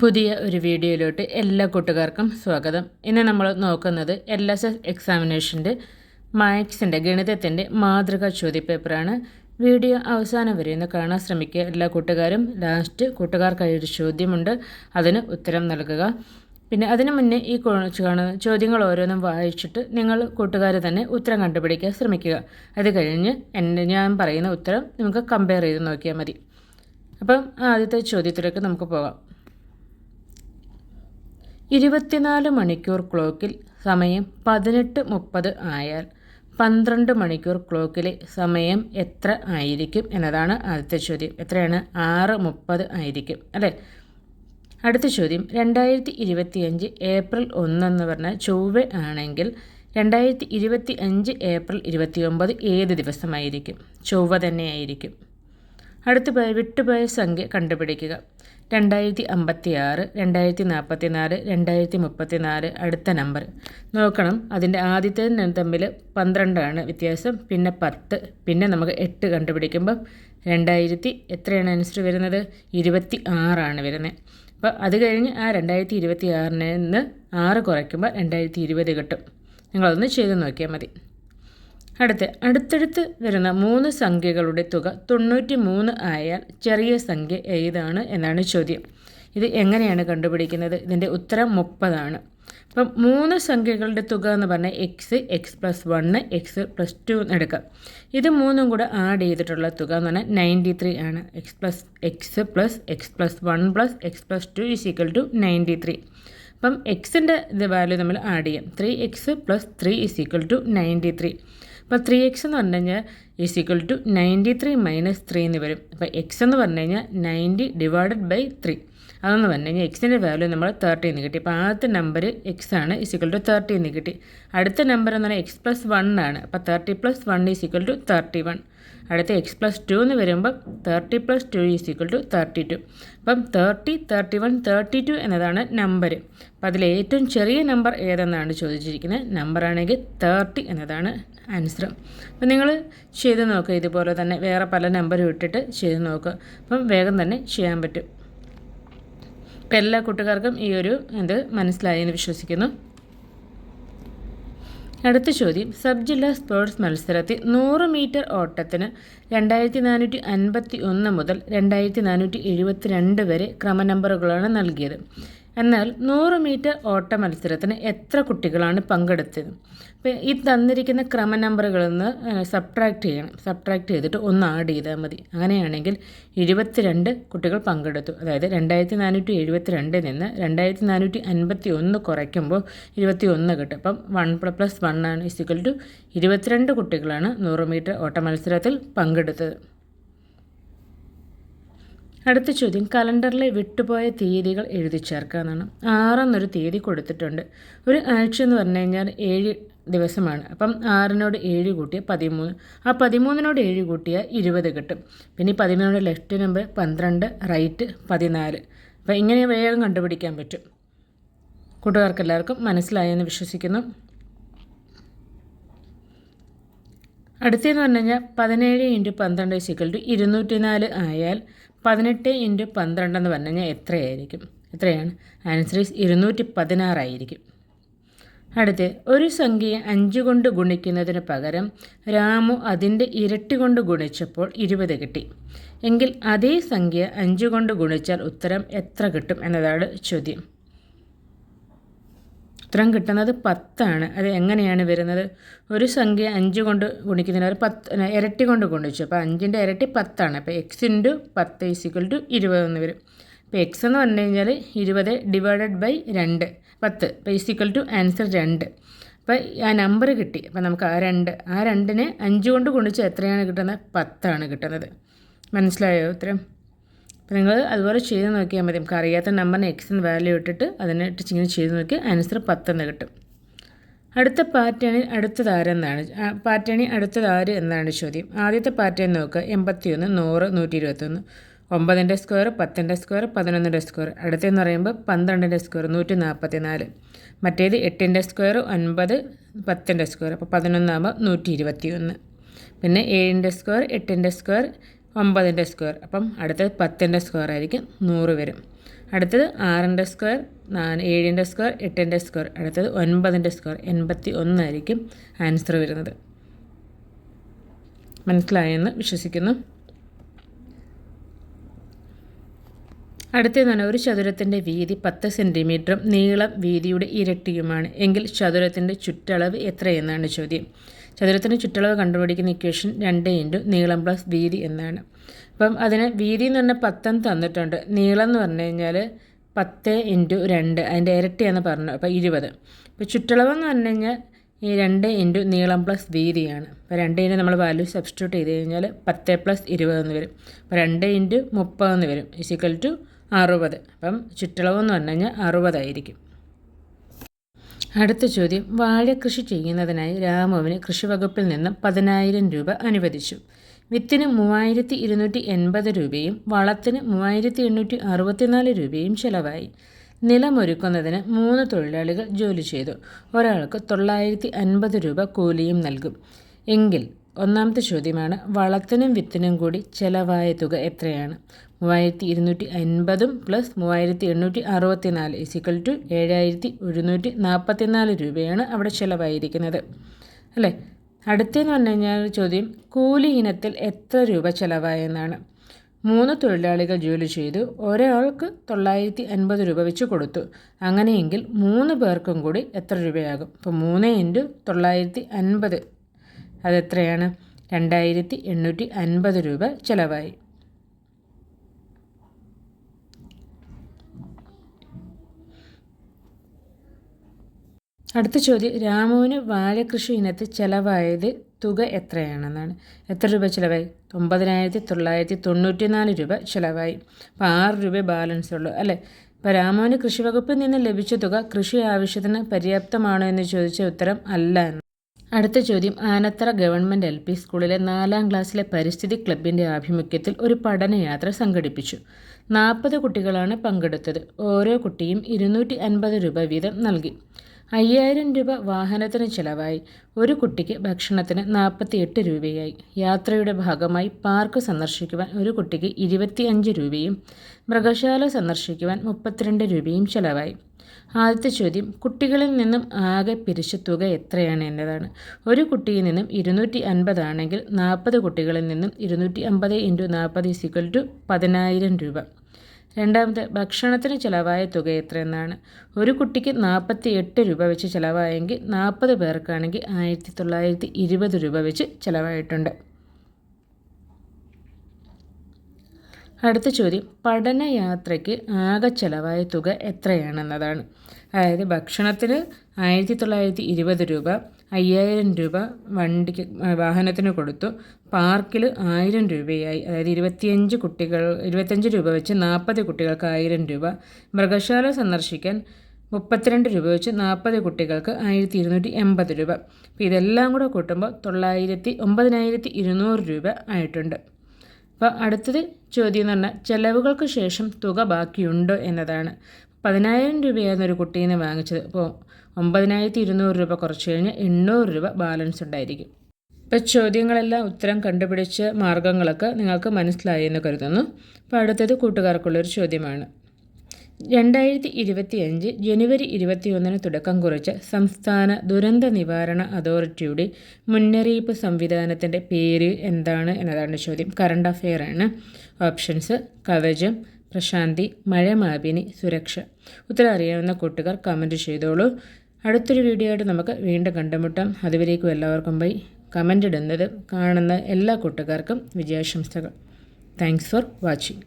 പുതിയ ഒരു വീഡിയോയിലോട്ട് എല്ലാ കൂട്ടുകാർക്കും സ്വാഗതം. ഇന്ന് നമ്മൾ നോക്കുന്നത് എൽ എസ് എസ് എക്സാമിനേഷന്റെ മാത്സിന്റെ ഗണിതത്തിന്റെ മാതൃകാ ചോദ്യപേപ്പറാണ് വീഡിയോ അവസാനം വരെ ഒന്ന് കാണാൻ ശ്രമിക്കുക. എല്ലാ കൂട്ടുകാരും ലാസ്റ്റ് കൂട്ടുകാർക്കായൊരു ചോദ്യമുണ്ട്. അതിന് ഉത്തരം നൽകുക. പിന്നെ അതിനു മുന്നേ ഈ കാണുന്ന ചോദ്യങ്ങൾ ഓരോന്നും വായിച്ചിട്ട് നിങ്ങൾ കൂട്ടുകാർ തന്നെ ഉത്തരം കണ്ടുപിടിക്കാൻ ശ്രമിക്കുക. അത് കഴിഞ്ഞ് എന്റെ ഞാൻ പറയുന്ന ഉത്തരം നമുക്ക് കമ്പയർ ചെയ്ത് നോക്കിയാൽ മതി. അപ്പം ആദ്യത്തെ ചോദ്യത്തിലേക്ക് നമുക്ക് പോകാം. ഇരുപത്തിനാല് മണിക്കൂർ ക്ലോക്കിൽ സമയം പതിനെട്ട് മുപ്പത് ആയാൽ പന്ത്രണ്ട് മണിക്കൂർ ക്ലോക്കിലെ സമയം എത്ര ആയിരിക്കും എന്നതാണ് ആദ്യത്തെ ചോദ്യം. എത്രയാണ്? ആറ് മുപ്പത് ആയിരിക്കും അല്ലേ? അടുത്ത ചോദ്യം. രണ്ടായിരത്തി ഇരുപത്തിയഞ്ച് ഏപ്രിൽ ഒന്നെന്ന് പറഞ്ഞാൽ ചൊവ്വ ആണെങ്കിൽ രണ്ടായിരത്തി ഇരുപത്തി അഞ്ച് ഏപ്രിൽ ഇരുപത്തിയൊമ്പത് ഏത് ദിവസമായിരിക്കും? ചൊവ്വ തന്നെയായിരിക്കും. അടുത്ത വിട്ടുപോയ സംഖ്യ കണ്ടുപിടിക്കുക. രണ്ടായിരത്തി അമ്പത്തി ആറ് രണ്ടായിരത്തി നാൽപ്പത്തി നാല് രണ്ടായിരത്തി മുപ്പത്തി നാല് അടുത്ത നമ്പർ. നോക്കണം അതിന്റെ ആദ്യത്തെ തമ്മിൽ പന്ത്രണ്ടാണ് വ്യത്യാസം. പിന്നെ പത്ത് പിന്നെ നമുക്ക് എട്ട് കണ്ടുപിടിക്കുമ്പോൾ രണ്ടായിരത്തി എത്രയാണ് ആൻസർ വരുന്നത്? ഇരുപത്തി ആറാണ് വരുന്നത്. അപ്പോൾ അത് കഴിഞ്ഞ് ആ രണ്ടായിരത്തി ഇരുപത്തി ആറിന് നിന്ന് ആറ് കുറയ്ക്കുമ്പോൾ രണ്ടായിരത്തി ഇരുപത് കിട്ടും. നിങ്ങളതൊന്ന് ചെയ്ത് നോക്കിയാൽ മതി. അടുത്ത് അടുത്തടുത്ത് വരുന്ന മൂന്ന് സംഖ്യകളുടെ തുക തൊണ്ണൂറ്റി മൂന്ന് ആയാൽ ചെറിയ സംഖ്യ ഏതാണ് എന്നാണ് ചോദ്യം. ഇത് എങ്ങനെയാണ് കണ്ടുപിടിക്കുന്നത്? ഇതിന്റെ ഉത്തരം മുപ്പതാണ്. അപ്പം മൂന്ന് സംഖ്യകളുടെ തുക എന്ന് പറഞ്ഞാൽ X X plus one X plus two എടുക്കാം. ഇത് മൂന്നും കൂടെ ആഡ് ചെയ്തിട്ടുള്ള തുക എന്ന് പറഞ്ഞാൽ നയന്റി ത്രീ ആണ്. X plus X plus X plus one plus X plus two is equal to ninety three അപ്പം എക്സിന്റെ ഇത് വാല്യൂ നമ്മൾ ആഡ് ചെയ്യാം. Three X plus three is equal to ninety three അപ്പോൾ ത്രീ എക്സ് എന്ന് പറഞ്ഞു കഴിഞ്ഞാൽ is equal to ninety three minus three എന്ന് വരും. അപ്പോൾ എക്സ് എന്ന് പറഞ്ഞു കഴിഞ്ഞാൽ നയന്റി ഡിവൈഡഡ് ബൈ ത്രീ അതെന്ന് പറഞ്ഞു കഴിഞ്ഞാൽ എക്സിന്റെ വാല്യൂ നമ്മൾ തേർട്ടി എന്ന് കിട്ടി. അപ്പോൾ ആദ്യത്തെ നമ്പർ എക്സ് ആണ് ഇസിക്വൽ ടു തേർട്ടി എന്ന് കിട്ടി. അടുത്ത നമ്പർ എന്ന് പറഞ്ഞാൽ എക്സ് പ്ലസ് വൺ ആണ്. അപ്പോൾ thirty plus one is equal to thirty one അടുത്ത എക്സ് പ്ലസ് ടു എന്ന് വരുമ്പോൾ thirty plus two is equal to thirty two അപ്പം thirty thirty one thirty two എന്നതാണ് നമ്പർ അപ്പോൾ അതിൽ ഏറ്റവും ചെറിയ നമ്പർ ഏതെന്നാണ് ചോദിച്ചിരിക്കുന്നത്? നമ്പറാണെങ്കിൽ തേർട്ടി എന്നതാണ് ആൻസർ അപ്പം നിങ്ങൾ ചെയ്ത് നോക്കുക ഇതുപോലെ തന്നെ വേറെ പല നമ്പർ ഇട്ടിട്ട് ചെയ്ത് നോക്കുക അപ്പം വേഗം തന്നെ ചെയ്യാൻ പറ്റും. ഇപ്പം എല്ലാ കൂട്ടുകാർക്കും ഈ ഒരു ഇത് മനസ്സിലായി എന്ന് വിശ്വസിക്കുന്നു. അടുത്ത ചോദ്യം. സബ് ജില്ലാ സ്പോർട്സ് മത്സരത്തിൽ നൂറ് മീറ്റർ ഓട്ടത്തിന് രണ്ടായിരത്തി നാനൂറ്റി അൻപത്തി ഒന്ന് മുതൽ രണ്ടായിരത്തി നാനൂറ്റി എഴുപത്തി രണ്ട് വരെ ക്രമനമ്പറുകളാണ് നൽകിയത്. എന്നാൽ നൂറ് മീറ്റർ ഓട്ട മത്സരത്തിന് എത്ര കുട്ടികളാണ് പങ്കെടുത്തത്? അപ്പോൾ ഈ തന്നിരിക്കുന്ന ക്രമ നമ്പറുകളിൽ നിന്ന് സബ്ട്രാക്ട് ചെയ്യണം. സബ്ട്രാക്ട് ചെയ്തിട്ട് ഒന്ന് ആഡ് ചെയ്താൽ മതി. അങ്ങനെയാണെങ്കിൽ എഴുപത്തിരണ്ട് കുട്ടികൾ പങ്കെടുത്തു. അതായത് രണ്ടായിരത്തി നാനൂറ്റി എഴുപത്തി രണ്ടിൽ നിന്ന് രണ്ടായിരത്തി നാനൂറ്റി അൻപത്തി ഒന്ന് കുറയ്ക്കുമ്പോൾ ഇരുപത്തി ഒന്ന് കിട്ടും. അപ്പം വൺ പ്ലസ് വൺ ആണ് ഇസിക്കൽ ടു ഇരുപത്തിരണ്ട് കുട്ടികളാണ് നൂറ് മീറ്റർ ഓട്ട മത്സരത്തിൽ പങ്കെടുത്തത്. അടുത്ത ചോദ്യം കലണ്ടറിലെ വിട്ടുപോയ തീയതികൾ എഴുതി ചേർക്കുക ചേർക്കാമെന്നാണ് ആറെന്നൊരു തീയതി കൊടുത്തിട്ടുണ്ട്. ഒരു ആഴ്ച എന്ന് പറഞ്ഞു കഴിഞ്ഞാൽ ഏഴ് ദിവസമാണ്. അപ്പം ആറിനോട് ഏഴ് കൂട്ടിയ പതിമൂന്ന്. ആ പതിമൂന്നിനോട് ഏഴ് കൂട്ടിയാൽ ഇരുപത് കിട്ടും. പിന്നെ ഈ പതിമൂന്നിനോട് ലെഫ്റ്റ് നമ്പർ പന്ത്രണ്ട് റൈറ്റ് പതിനാല്. അപ്പം ഇങ്ങനെ വേഗം കണ്ടുപിടിക്കാൻ പറ്റും. കൂട്ടുകാർക്ക് എല്ലാവർക്കും മനസ്സിലായെന്ന് വിശ്വസിക്കുന്നു. അടുത്തതെന്ന് പറഞ്ഞു കഴിഞ്ഞാൽ പതിനേഴ് ഇന്റു പന്ത്രണ്ട് സിക്കൽ ടു ഇരുന്നൂറ്റി നാല് ആയാൽ പതിനെട്ട് ഇന്റു പന്ത്രണ്ട് എന്ന് പറഞ്ഞു കഴിഞ്ഞാൽ എത്രയായിരിക്കും? എത്രയാണ്? ആൻസർ ഈസ് ഇരുന്നൂറ്റി പതിനാറായിരിക്കും അടുത്ത് ഒരു സംഖ്യയെ അഞ്ച് കൊണ്ട് ഗുണിക്കുന്നതിന് പകരം രാമു അതിന്റെ ഇരട്ടി കൊണ്ട് ഗുണിച്ചപ്പോൾ ഇരുപത് കിട്ടി. എങ്കിൽ അതേ സംഖ്യ അഞ്ച് കൊണ്ട് ഗുണിച്ചാൽ ഉത്തരം എത്ര കിട്ടും എന്നതാണ് ചോദ്യം. ഉത്തരം കിട്ടുന്നത് പത്താണ്. അത് എങ്ങനെയാണ് വരുന്നത്? ഒരു സംഖ്യ അഞ്ച് കൊണ്ട് ഗുണിക്കുന്നതിന് ഒരു പത്ത് ഇരട്ടി കൊണ്ട് ഗുണിച്ചു. അപ്പോൾ അഞ്ചിന്റെ ഇരട്ടി പത്താണ്. അപ്പോൾ എക്സ് ഇന്റു പത്ത് ഈസിക്വൽ ടു ഇരുപത് എന്ന് വരും. അപ്പോൾ എക്സ് എന്ന് പറഞ്ഞു കഴിഞ്ഞാൽ ഇരുപത് ഡിവൈഡഡ് ബൈ രണ്ട് പത്ത്. അപ്പോൾ ഈസിക്വൽ ടു ആൻസർ രണ്ട്. അപ്പോൾ ആ നമ്പർ കിട്ടി. അപ്പോൾ നമുക്ക് ആ രണ്ട് ആ രണ്ടിനെ അഞ്ച് കൊണ്ട് ഗുണിച്ച് എത്രയാണ് കിട്ടുന്നത്? പത്താണ് കിട്ടുന്നത്. മനസ്സിലായോ ഉത്തരം? അപ്പോൾ നിങ്ങൾ അതുപോലെ ചെയ്ത് നോക്കിയാൽ മതി. നമുക്ക് അറിയാത്ത നമ്പറിന് എക്സിന് വാല്യൂ ഇട്ടിട്ട് അതിനെ ഇങ്ങനെ ചെയ്ത് നോക്കി ആൻസർ പത്തെന്ന് കിട്ടും. അടുത്ത പാറ്റേണിൽ അടുത്തത് ആരെന്നാണ് പാറ്റേണിൽ അടുത്തത് ആര് എന്നാണ് ചോദ്യം. ആദ്യത്തെ പാറ്റേൺ നോക്കുക എൺപത്തി ഒന്ന് നൂറ് നൂറ്റി ഇരുപത്തൊന്ന് ഒമ്പതിന്റെ സ്ക്വയർ പത്തിന്റെ സ്ക്വയർ പതിനൊന്നിന്റെ സ്ക്വയർ അടുത്തെന്ന് പറയുമ്പോൾ പന്ത്രണ്ടിന്റെ സ്ക്വയർ നൂറ്റി നാൽപ്പത്തി നാല് മറ്റേത് എട്ടിന്റെ സ്ക്വയർ ഒൻപത് പത്തിന്റെ സ്ക്വയർ അപ്പോൾ പതിനൊന്നാകുമ്പോൾ നൂറ്റി ഇരുപത്തി ഒന്ന് പിന്നെ ഏഴിന്റെ സ്ക്വയർ എട്ടിന്റെ സ്ക്വയർ ഒമ്പതിന്റെ സ്ക്വയർ. അപ്പം അടുത്തത് പത്തിന്റെ സ്ക്വയർ ആയിരിക്കും നൂറ് വരും. അടുത്തത് ആറിന്റെ സ്ക്വയർ നാല് ഏഴിന്റെ സ്ക്വയർ എട്ടിന്റെ സ്ക്വയർ അടുത്തത് ഒൻപതിന്റെ സ്ക്വയർ എൺപത്തി ഒന്നായിരിക്കും ആൻസർ വരുന്നത്. മനസ്സിലായെന്ന് വിശ്വസിക്കുന്നു. അടുത്തതാണ് ഒരു ചതുരത്തിന്റെ വീതി പത്ത് സെന്റിമീറ്ററും നീളം വീതിയുടെ ഇരട്ടിയുമാണ്. എങ്കിൽ ചതുരത്തിന്റെ ചുറ്റളവ് എത്രയെന്നാണ് ചോദ്യം. ചതുരത്തിന്റെ ചുറ്റളവ് കണ്ടുപിടിക്കുന്ന ഇക്വേഷൻ രണ്ട് ഇന്റു നീളം പ്ലസ് വീതി എന്നാണ്. അപ്പം അതിന് വീതി എന്ന് പറഞ്ഞാൽ പത്തം തന്നിട്ടുണ്ട്. നീളം എന്ന് പറഞ്ഞു കഴിഞ്ഞാൽ പത്ത് ഇന്റു രണ്ട് അതിന്റെ ഇരട്ടിയാണെന്ന് പറഞ്ഞു. അപ്പോൾ ഇരുപത്. ഇപ്പോൾ ചുറ്റളവെന്ന് പറഞ്ഞു കഴിഞ്ഞാൽ ഈ രണ്ട് ഇന്റു നീളം പ്ലസ് വീതിയാണ്. അപ്പോൾ രണ്ട് ഇന്റു നമ്മൾ വാല്യൂ സബ്സ്റ്റിറ്റ്യൂട്ട് ചെയ്ത് കഴിഞ്ഞാൽ പത്ത് പ്ലസ് ഇരുപതെന്ന് വരും. അപ്പോൾ രണ്ട് ഇന്റു മുപ്പതെന്ന് വരും. ഇസിക്കൽ ടു അറുപത്. അപ്പം ചുറ്റളവെന്ന് പറഞ്ഞു കഴിഞ്ഞാൽ അറുപതായിരിക്കും അടുത്ത ചോദ്യം. വാഴ കൃഷി ചെയ്യുന്നതിനായി രാമുവിന് കൃഷിവകുപ്പിൽ നിന്നും പതിനായിരം രൂപ അനുവദിച്ചു. വിത്തിന് മൂവായിരത്തി ഇരുന്നൂറ്റി എൺപത് രൂപയും വളത്തിന് മൂവായിരത്തി എണ്ണൂറ്റി അറുപത്തിനാല് രൂപയും ചെലവായി. നിലമൊരുക്കുന്നതിന് മൂന്ന് തൊഴിലാളികൾ ജോലി ചെയ്തു. ഒരാൾക്ക് തൊള്ളായിരത്തി അൻപത് രൂപ കൂലിയും നൽകും. എങ്കിൽ ഒന്നാമത്തെ ചോദ്യമാണ് വളത്തിനും വിത്തിനും കൂടി ചെലവായ തുക എത്രയാണ്? മൂവായിരത്തി ഇരുന്നൂറ്റി അൻപതും പ്ലസ് മൂവായിരത്തി എണ്ണൂറ്റി അറുപത്തി നാല് ഇസിക്കൽ ടു ഏഴായിരത്തി ഒരുന്നൂറ്റി നാൽപ്പത്തി നാല് രൂപയാണ് അവിടെ ചിലവായിരിക്കുന്നത്. അല്ലേ? അടുത്തെന്ന് പറഞ്ഞു കഴിഞ്ഞാൽ ചോദ്യം കൂലി ഇനത്തിൽ എത്ര രൂപ ചിലവായെന്നാണ്. മൂന്ന് തൊഴിലാളികൾ ജോലി ചെയ്തു ഒരാൾക്ക് തൊള്ളായിരത്തി അൻപത് രൂപ വെച്ച് കൊടുത്തു. അങ്ങനെയെങ്കിൽ മൂന്ന് പേർക്കും കൂടി എത്ര രൂപയാകും? അപ്പോൾ മൂന്ന് ഇന്റു തൊള്ളായിരത്തി അൻപത് അതെത്രയാണ്? രണ്ടായിരത്തി എണ്ണൂറ്റി അൻപത് രൂപ ചിലവായി. അടുത്ത ചോദ്യം രാമുവിന് വാഴകൃഷി ഇനത്തിൽ ചിലവായത് തുക എത്രയാണെന്നാണ്. എത്ര രൂപ ചിലവായി? ഒമ്പതിനായിരത്തി തൊള്ളായിരത്തി തൊണ്ണൂറ്റി നാല് രൂപ ചിലവായി. അപ്പോൾ ആറ് രൂപ ബാലൻസ് ഉള്ളൂ അല്ലേ? ഇപ്പോൾ രാമുവിന് കൃഷി വകുപ്പിൽ നിന്ന് ലഭിച്ച തുക കൃഷി ആവശ്യത്തിന് പര്യാപ്തമാണോ എന്ന് ചോദിച്ച ഉത്തരം അല്ല എന്ന്. അടുത്ത ചോദ്യം ആനത്തറ ഗവൺമെന്റ് എൽ പി സ്കൂളിലെ നാലാം ക്ലാസ്സിലെ പരിസ്ഥിതി ക്ലബിന്റെ ആഭിമുഖ്യത്തിൽ ഒരു പഠനയാത്ര സംഘടിപ്പിച്ചു. നാൽപ്പത് കുട്ടികളാണ് പങ്കെടുത്തത്. ഓരോ കുട്ടിയും ഇരുന്നൂറ്റി അൻപത് രൂപ വീതം നൽകി. അയ്യായിരം രൂപ വാഹനത്തിന് ചിലവായി. ഒരു കുട്ടിക്ക് ഭക്ഷണത്തിന് നാൽപ്പത്തിയെട്ട് രൂപയായി. യാത്രയുടെ ഭാഗമായി പാർക്ക് സന്ദർശിക്കുവാൻ ഒരു കുട്ടിക്ക് ഇരുപത്തിയഞ്ച് രൂപയും മൃഗശാല സന്ദർശിക്കുവാൻ മുപ്പത്തിരണ്ട് രൂപയും ചിലവായി. ആദ്യത്തെ ചോദ്യം കുട്ടികളിൽ നിന്നും ആകെ പിരിച്ച തുക എത്രയാണ് എന്നതാണ്. ഒരു കുട്ടിയിൽ നിന്നും ഇരുന്നൂറ്റി അൻപതാണെങ്കിൽ നാൽപ്പത് കുട്ടികളിൽ നിന്നും ഇരുന്നൂറ്റി അമ്പത് ഇന്റു നാൽപ്പത് ഈസിക്വൽ ടു പതിനായിരം രൂപ. രണ്ടാമത് ഭക്ഷണത്തിന് ചിലവായ തുക എത്രയെന്നാണ്. ഒരു കുട്ടിക്ക് നാൽപ്പത്തി എട്ട് രൂപ വെച്ച് ചിലവായെങ്കിൽ നാൽപ്പത് പേർക്കാണെങ്കിൽ ആയിരത്തി തൊള്ളായിരത്തി ഇരുപത് രൂപ വെച്ച് ചിലവായിട്ടുണ്ട്. അടുത്ത ചോദ്യം. പഠനയാത്രയ്ക്ക് ആകെ ചിലവായ തുക എത്രയാണെന്നതാണ്. അതായത് ഭക്ഷണത്തിന് ആയിരത്തി തൊള്ളായിരത്തി ഇരുപത് രൂപ അയ്യായിരം രൂപ വണ്ടിക്ക് വാഹനത്തിന് കൊടുത്തു. പാർക്കിൽ ആയിരം രൂപയായി. അതായത് ഇരുപത്തിയഞ്ച് കുട്ടികൾ ഇരുപത്തഞ്ച് രൂപ വെച്ച് നാൽപ്പത് കുട്ടികൾക്ക് ആയിരം രൂപ. മൃഗശാല സന്ദർശിക്കാൻ മുപ്പത്തിരണ്ട് രൂപ വെച്ച് നാൽപ്പത് കുട്ടികൾക്ക് ആയിരത്തി ഇരുന്നൂറ്റി എൺപത് രൂപ. അപ്പോൾ ഇതെല്ലാം കൂടെ കൂട്ടുമ്പോൾ തൊള്ളായിരത്തി ഒമ്പതിനായിരത്തി ഇരുന്നൂറ് രൂപ ആയിട്ടുണ്ട്. അപ്പോൾ അടുത്തത് ചോദ്യം എന്ന് പറഞ്ഞാൽ ചെലവുകൾക്ക് ശേഷം തുക ബാക്കിയുണ്ടോ എന്നതാണ്. പതിനായിരം രൂപയായിരുന്നു ഒരു കുട്ടീനെ വാങ്ങിച്ചത്. അപ്പോൾ ഒമ്പതിനായിരത്തി ഇരുന്നൂറ് രൂപ കുറച്ച് കഴിഞ്ഞ് എണ്ണൂറ് രൂപ ബാലൻസ് ഉണ്ടായിരിക്കും. ഇപ്പോൾ ചോദ്യങ്ങളെല്ലാം ഉത്തരം കണ്ടുപിടിച്ച മാർഗങ്ങളൊക്കെ നിങ്ങൾക്ക് മനസ്സിലായി എന്ന് കരുതുന്നു. അപ്പോൾ അടുത്തത് കൂട്ടുകാർക്കുള്ളൊരു ചോദ്യമാണ്. രണ്ടായിരത്തി ഇരുപത്തി അഞ്ച് ജനുവരി ഇരുപത്തിയൊന്നിന് തുടക്കം കുറിച്ച സംസ്ഥാന ദുരന്ത നിവാരണ അതോറിറ്റിയുടെ മുന്നറിയിപ്പ് സംവിധാനത്തിന്റെ പേര് എന്താണ് എന്നതാണ് ചോദ്യം. കറണ്ട് അഫെയർ ആണ്. ഓപ്ഷൻസ് കവചം പ്രശാന്തി മഴമാപിനി സുരക്ഷ. ഉത്തരം അറിയാവുന്ന കൂട്ടുകാർ കമന്റ് ചെയ്തോളൂ. അടുത്തൊരു വീഡിയോ ആയിട്ട് നമുക്ക് വീണ്ടും കണ്ടുമുട്ടാം. അതുവരേക്കും എല്ലാവർക്കും പോയി കമന്റ് ഇടുന്നത് കാണുന്ന എല്ലാ കൂട്ടുകാർക്കും വിജയാശംസകൾ. Thanks for watching